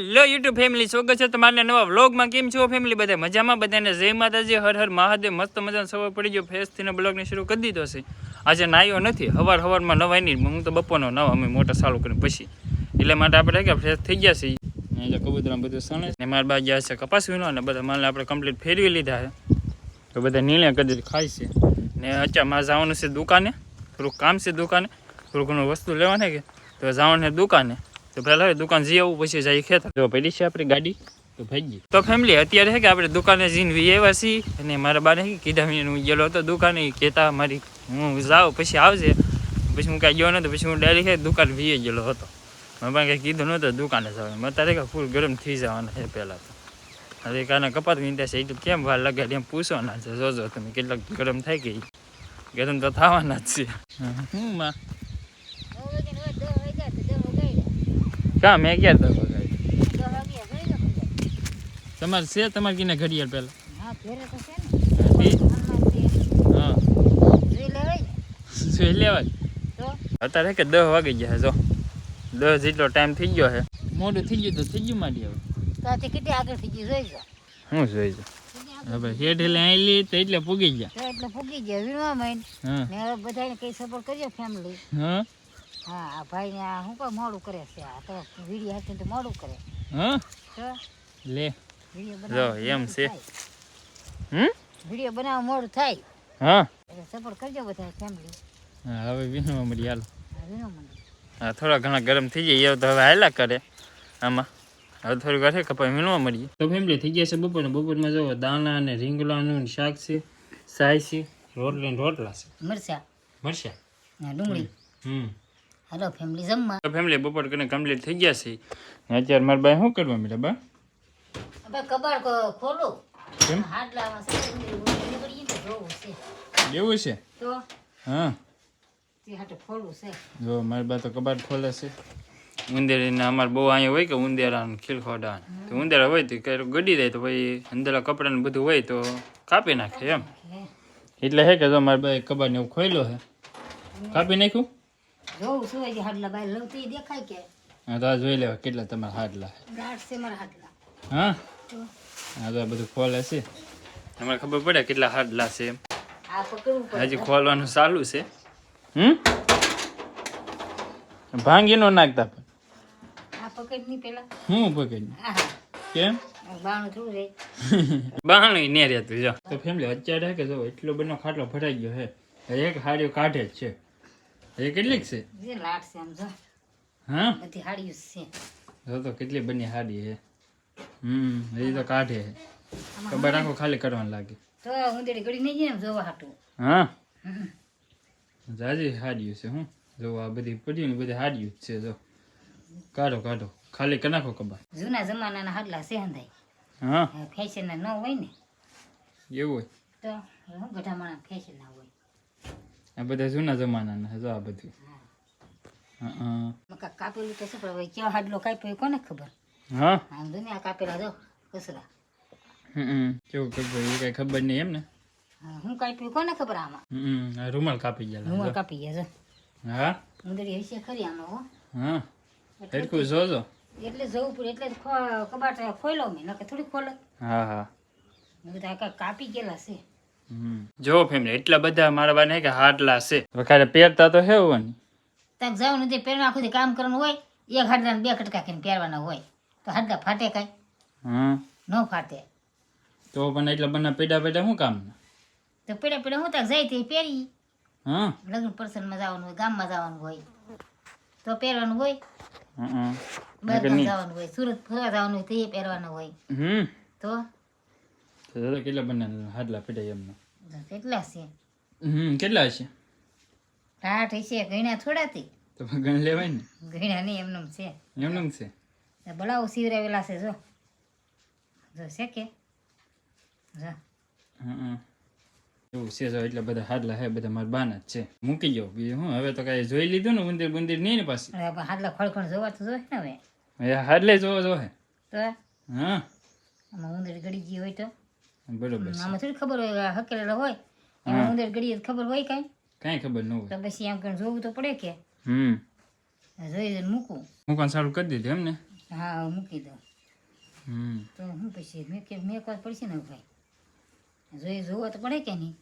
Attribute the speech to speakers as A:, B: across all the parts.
A: Hello YouTube family સ્વાગત છે તમારા નવા વ્લોગમાં કેમ છો ફેમિલી બધા મજામાં? બધાને જય માતાજી. હર હર મહાદેવ. મસ્ત મજાનો સવાર પડી ગયો. ફેસથી બ્લોગને શરૂ કરી દીધો છે. આજે નાયો નથી. હવાર હવારમાં નવાય નહીં. હું તો બપોરનો નવા, અમે મોટા ચાલુ કરીને પછી. એટલે માટે આપણે કે ફ્રેશ થઈ ગયા છીએ. એટલે કબૂતરા બધું સણે ને મારા બા ગયા છે કપાસ વિનો અને બધા માલ આપણે કમ્પ્લીટ ફેરવી લીધા છે. તો બધા કરી દીધી, ખાય છે. ને અચ્છા, મારે જવાનું છે દુકાને. થોડુંક કામ છે દુકાને. થોડું ઘણું વસ્તુ લેવાને કે તો જવાનું છે દુકાને. તો પહેલાં હવે દુકાન જઈ આવું પછી જઈ ખેતર. જો પડી છે આપણી ગાડી તો ભાઈ તો ફેમિલી અત્યારે છે કે આપણે દુકાને જઈને વી આવ્યા છીએ? અને મારા બાને કીધા મહિને હું ગયેલો હતો દુકાને કહેતા મારી હું જાઉં પછી આવજે. પછી હું કાંઈ ગયો નહોતો પછી હું ડાયરેક્ટ દુકાન વીએ ગયેલો હતો. મારા બાને કંઈ કીધું નહોતું દુકાને જવાનું. મેં તારે કે ફૂલ ગરમ થઈ જવાના છે પહેલાં તો. હવે કાને કપાત વીંધા છે એટલે કેમ વાર લગાડી એમ પૂછવાના છે. જોજો તમે કેટલાક ગરમ થાય ગઈ ગરમ તો થવાના જ છે. હું. માં કા મેં ક્યાં તો તમારે છે તમારે કીને ઘડિયાળ પહેલાં? હા જોઈ લેવાય અત્યારે કે દસ વાગી ગયા જો. દસ જેટલો ટાઈમ થઈ ગયો છે. મોડું થઈ ગયું તો થઈ ગયું મારી હવે. હું જોઈ છે હવે હેઠ એટલે અહીં લી તો એટલે પૂગી ગયા.
B: એટલે ફૂગી ગયા વિરવા માંડ
A: હા.
B: ને બધાને કઈ સપોર્ટ કર્યો ફેમિલી
A: હા.
B: હા આ ભાઈ આ શું કામ મોડું કરે છે? આ તો વીડિયો તો મોડું કરે.
A: હા? લે.
B: વીડિયો
A: જો, એમ છે. હમ?
B: વીડિયો બનાવવા મોડું થાય.
A: હા.
B: સપોર્ટ કરજો બધા ફેમિલી
A: હા હવે વીણવા મળી હાલો. હા થોડા ઘણા ગરમ થઈ જાય એવું તો હવે હાલ્યા કરે. આમાં. હવે થોડીક વાર કપાઈ મીણવા મળીએ તો ફેમિલી થઈ ગયા છે બપોર બપોરમાં જો દાણા અને રીંગણાનું શાક છે સાય છે રોટલી રોટલા છે.
B: મરચા.
A: મરશા
B: ડુંગળી.
A: હમ.
B: હાલો ફેમિલી જમવા.
A: ફેમિલી બપોર કરીને કમ્પ્લીટ થઈ ગયા છે. અત્યારે મારા ભાઈ શું કરવા મીઠા બા?
B: હવે કબાડ ખોલો.
A: કેમ?
B: હાડલામાં ને જોવું છે.
A: એવું છે?
B: તો?
A: હા.
B: તે હાટે ખોલવું છે.
A: જો મારા બા તો કબાટ ખોલે છે. ઉંદેરીને અમારે બહુ અહીંયા હોય કે ઉંદેરા ખીલખોડા તો ઉંદેરા હોય તો ગડી જાય તો પછી અંદરના કપડાં ને બધું હોય તો કાપી નાખે એમ. એટલે હે કે જો મારા બાઈ કબાટ ને એવું ખોલ્યો હે? કાપી નાખ્યું?
B: જોવું શું હજી હાડલા બાય લવતી દેખાય કે.
A: હા તો આ જોઈ લેવા કેટલા તમારા હાડલા?
B: ગાઢ છે મારા હાડલા.
A: હા? હા તો આ બધું ખોલે છે. તમારે ખબર પડે કેટલા હાડલા છે એમ. હજી ખોલવાનું ચાલુ છે. હમ? ભાંગી નો નાખતા પણ.
B: આ પકડની પેલા.
A: હું પકડી કેમ?
B: બાણું થોડું રે.
A: બાણું ને રહેતું જો. તો ફેમિલી અત્યારે કે જો એટલો બધો ખાટલો ફટાઈ ગયો હે. એક હાડ્યો કાઢે જ છે. એ કેટલીક છે?
B: જે લાટ છે આમ જો.
A: હા?
B: બધી હાડીઓ છે.
A: જો તો કેટલી બની હાડી હે. હમ એ તો કાઢે છે ખબર આખો ખાલી કરવાનું લાગે.
B: તો ઉંદેડી ગળી નહીં જાય જોવા હાટું.
A: હા? જાજી હાડીઓ છે હું. જો આ બધી પડી ને બધી હાડીઓ જ છે જો. કાઢો કાઢો. ખાલી કરી નાખો કબા
B: જૂના જમાનાના હાડલા છે હંધાઈ
A: હા?
B: ફેશન ના ન હોય ને.
A: એવું હોય.
B: તો હું બધા માણસ ફેશન ના હોય.
A: આ બધા જૂના જમાનાના જો આ બધું. હા
B: કાપેલું તો શું પડે? ક્યાં હાડલો કાપ્યો કોને ખબર?
A: હા?
B: દુનિયા કાપેલા જો કસરા
A: હમ કેવું ખબર એ કઈ ખબર નહીં એમ ને
B: હું કાપ્યું કોને ખબર આમાં?
A: હમ રૂમાલ કાપી ગયા
B: રૂમાલ કાપી ગયા છે.
A: હા?
B: ઉંદરી હશે ખરી આમાં હો.
A: હા.
B: એટલે
A: જોજો
B: એટલે જવું પડે એટલે કબાટ ખોલો મેં નકર થોડી ખોલે.
A: હા હા.
B: બધા કાપી ગયેલા છે.
A: જો ફેમિલી એટલા બધા મારા બાને કે હાડલા છે. વખારે પહેરતા તો હે હોવાની
B: તક જવું નથી પહેરવા આખું કામ કરવાનું હોય એક હાડલા બે કટકા કરીને પહેરવાના હોય. તો હાડલા ફાટે કઈ?
A: હા.
B: ન ફાટે.
A: તો પણ એટલા બધા પેડા પેડા શું કામ?
B: તો પેડે પેડે હું તક જાય તે પહેરી.
A: હા.
B: લગ્ન પ્રસંગમાં જવાનું હોય ગામમાં જવાનું હોય. તો પહેરવાનું હોય. બહાર જવાનું હોય સુરત ફરવા જવાનું હોય તો એ પહેરવાનું હોય.
A: હમ.
B: તો?
A: દાદા કેટલા બધા હાડલા પેડા એમને?
B: કેટલા છે?
A: હમ કેટલા છે?
B: આઠ છે ગણ્યા થોડાથી
A: તો. ગણ લેવાય ને?
B: ગણ્યા નહીં એમનેમ છે.
A: એમનેમ છે?
B: બળાઓ સીવરાવેલા છે જો. જો છે કે? જો.
A: હમ. એવું છે જો એટલા બધા હાડલા હે બધા મારા બાના જ છે. મૂકી ગયો બીજું હું હવે તો કાંઈ જોઈ લીધું ને મંદિર મંદિર નહીં ને પાછી?
B: હાડલા ખળખણ જોવા તો જોઈએ ને હવે.
A: હાડલે જોવો જો
B: તો?
A: હા.
B: આમાં ઉંદર ગળી ગઈ હોય તો?
A: બરોબર છે.
B: આમાં થોડી ખબર હોય આ હકેલેલા હોય એમાં ઉંદર ગળીએ ખબર હોય કાંઈ?
A: કાંઈ ખબર ન હોય.
B: તો પછી એમ કરીને જોવું તો પડે કે?
A: હમ.
B: જોઈ જોઈને
A: મૂકું. મૂકવાનું સારું કરી દીધું એમ ને?
B: હા મૂકી દઉં.
A: હમ.
B: તો હું પછી મેં કે મેં કરવા પડશે ને ભાઈ જોઈ જોવો તો પડે કે નહીં?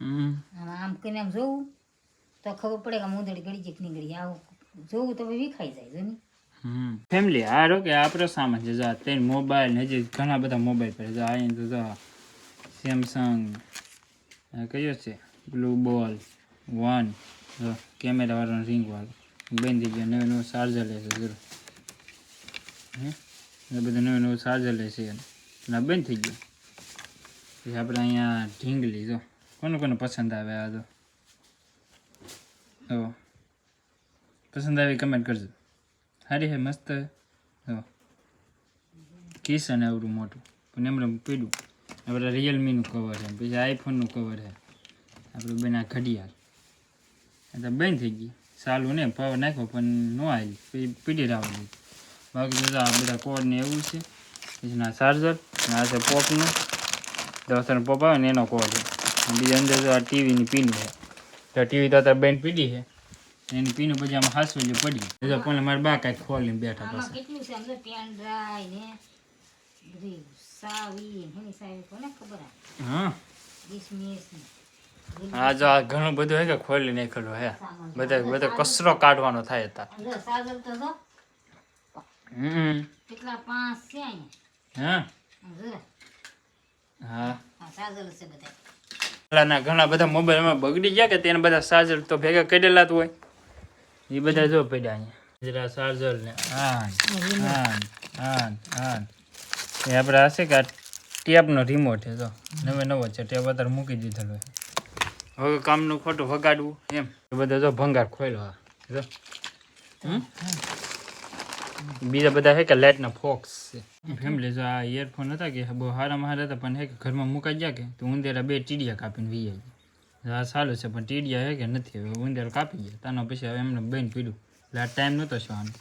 A: હમ.
B: આમ આમ કરીને આમ જોવું તો ખબર પડે કે ઉંદર ગળી છે નીકળી આવું જોવું તો વિખાઈ જાય જો
A: હમ. ફેમિલી આ રોકે આપણો સામાન છે જો આ મોબાઈલ ને હજી ઘણા બધા મોબાઈલ પર જો અહીં તો જો. સેમસંગ કયો છે બ્લુ બોલ વન જો કેમેરા વાળો રિંગ વાળો બંધ થઈ ગયો નવું નવું ચાર્જર લેશે જરૂર હે બધું નવું નવું ચાર્જર લેશે અને બંધ થઈ ગયું પછી આપણે અહીંયા ઢીંગલી જો કોને કોને પસંદ આવે આ તો જો પસંદ આવી કમેન્ટ કરજો સારી હે મસ્ત જો કિશન આવડું મોટું પણ એમને પીડું આપણે રિયલમીનું કવર છે પછી આઈફોનનું કવર છે. આપણે બેના ઘડિયાળ. એ તો બંધ થઈ ગઈ. સારું ને પાવર નાખ્યો પણ ન આવી પછી પીડી રાવડી બાકી બધા આ બધા કોડ ને એવું છે. પછી ના ચાર્જર ના આ છે પોપનું દોસ્તરનો પોપ આવે ને એનો કોડ છે. બીજા અંદર તો આ ટીવીની પીન છે. તો ટીવી તો અત્યારે બેન પીડી છે. એની પીનું પછી આમાં હાસવેલી પડી. એટલે પણ મારા બા કાંઈક ખોલીને બેઠા
B: આમાં
A: હા. જો આ ઘણું બધું હે કે ખોલી નાખેલું હે. બધા બધા કચરો કાઢવાનો થાય હતા હમ.
B: કેટલા પાંચ
A: ઘણા બધા મોબાઈલમાં બગડી ગયા કે તેને બધા ચાર્જર તો ભેગા કરેલા જ હોય. એ બધા જો પડ્યા અહીંયા. જરા ચાર્જર ને. આન આન આન આન એ આપણે આ છે કે આ ટેપનો રિમોટ છે જો. નવે નવો છે ટેપ અત્યારે મૂકી દીધેલો છે. હવે કામનું ખોટું વગાડવું એમ. એ બધા જો ભંગાર ખોલ્યો આ જો. હમ? બીજા બધા છે કે લાઇટના ફોક્સ છે. ફેમિલી જો આ ઇયરફોન હતા કે બહુ હારામાં હારા હતા પણ હે કે ઘરમાં મુકાઈ ગયા કે તો ઉંદેરા બે ટીડિયા કાપીને વી આવી. આ સારું છે પણ ટીડિયા હે કે નથી હવે ઉંદેર કાપી ગયા. તાનો પછી હવે એમને બેન પીડ્યું. એટલે આ ટાઈમ નહોતો શું આનો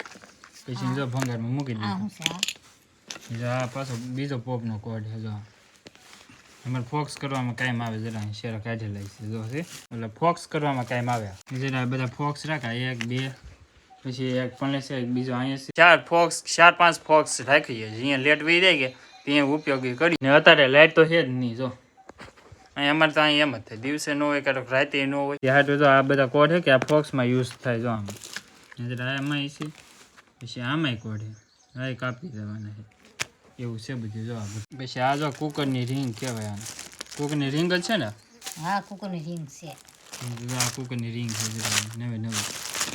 A: પછી જો ભંગારમાં મૂકી
B: આ
A: દીધું
B: શું છે આ
A: પાછો બીજો પોપનો કોડ છે, જો. અમારે ફોક્સ કરવામાં કાયમ આવે જરા, અહીં કાઢી છે જો એટલે ફોક્સ કરવામાં કાયમ આવે જરા બધા ફોક્સ રાખ્યા એક, બે, પછી એક પણ છે બીજો અહીંયા ચાર ફોક્સ, ચાર, પાંચ ફોક્સ રાખીએ અહીંયા લેટ વી જાય કે, ત્યાં ઉપયોગી કરી. ને અત્યારે લાઇટ તો છે જ નહીં, જો. અહીં અમારે તો અહીં એમ જ થાય, દિવસે ન હોય, ક્યારેક રાતે ન હોય. ત્યાં તો આ બધા કોડ છે કે આ ફોક્સમાં યુઝ થાય, જો આમ. જરા એમાં છે. પછી આમાંય કોડ છે. એ કાપી દેવાના છે. એવું છે બધું જો આ બધું. પછી આ જો કુકરની રિંગ કહેવાય આને. કુકરની રિંગ જ છે ને?
B: હા કુકરની રિંગ છે.
A: જો આ કુકરની રિંગ છે જરા નવી નવી.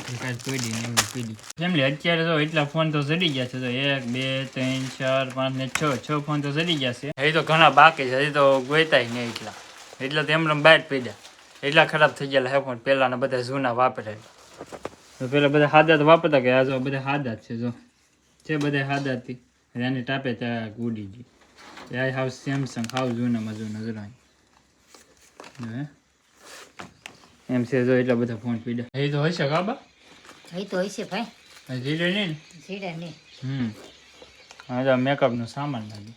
A: એ કાંઈ પડી ને એવી પડી ફેમિલી અત્યારે તો એટલા ફોન તો ચડી ગયા છે તો એક બે ત્રણ ચાર પાંચ ને છ છ ફોન તો ચડી ગયા છે. હજી તો ઘણા બાકી છે હજી તો ગોયતાય નહીં એટલા. એટલા તો એમને બહાર પડ્યા. એટલા ખરાબ થઈ ગયેલા હે ફોન પહેલાના બધા જૂના વાપરે. તો પેલા બધા હાદા તો વાપરતા કે આ જો બધા હાદા જ છે જો. છે બધા હાદા એને ટાપે ત્યાં ઉડી ગઈ આ હાવ સેમસંગ હાવ જૂના જરાય જો હે. એમ છે જો એટલા બધા ફોન પીડ્યા એ તો હશે કાબા
B: એ તો હશે ભાઈ.
A: ધીરે નહીં
B: સીડા નહીં.
A: હમ. હા તો મેકઅપનો સામાન લાગે.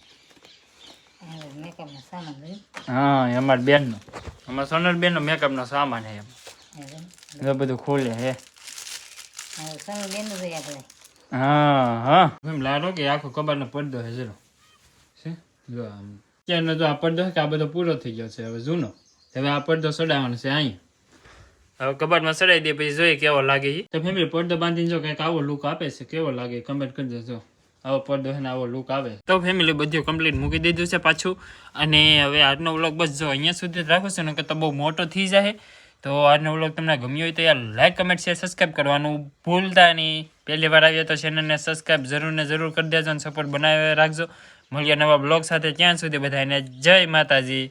B: મેકઅપનો સામાન
A: હા અમારા બેનનો. અમારા સોનર બેનનો મેકઅપનો સામાન હે એમ. બધું ખોલે હે.
B: સોનર બેનું જોઈએ આપણે
A: હા હા. એમ લાડો કે આખો કબાટનો પડદો છે જરો છે જો આમ. અત્યારનો જો આ પડદો છે કે આ બધો પૂરો થઈ ગયો છે હવે જૂનો. હવે આ પડદો સડાવવાનો છે અહીંયા. હવે કબાટમાં સડાઈ દે પછી જોઈએ કેવો લાગે છે તો ફેમિલી પડદો બાંધીને જો કંઈક આવો લુક આપે છે કેવો લાગે કમેન્ટ કરી દેજો. આવો પડદો છે ને આવો લુક આવે. તો ફેમિલી બધું કમ્પ્લીટ મૂકી દીધું છે પાછું. અને હવે આજનો વ્લોગ બસ જો અહીંયા સુધી રાખો છો ને કે તો બહુ મોટો થઈ જાય. તો આજનો વ્લોગ તમને ગમ્યો હોય તો યાર લાઈક કમેન્ટ શેર સબસ્ક્રાઈબ કરવાનું ભૂલતા નહીં. પહેલી વાર આવ્યો તો ચેનલને સબસ્ક્રાઈબ જરૂર ને જરૂર કરી દેજો અને સપોર્ટ બનાવી રાખજો. મળીએ નવા બ્લોગ સાથે. ત્યાં સુધી બધાને જય માતાજી.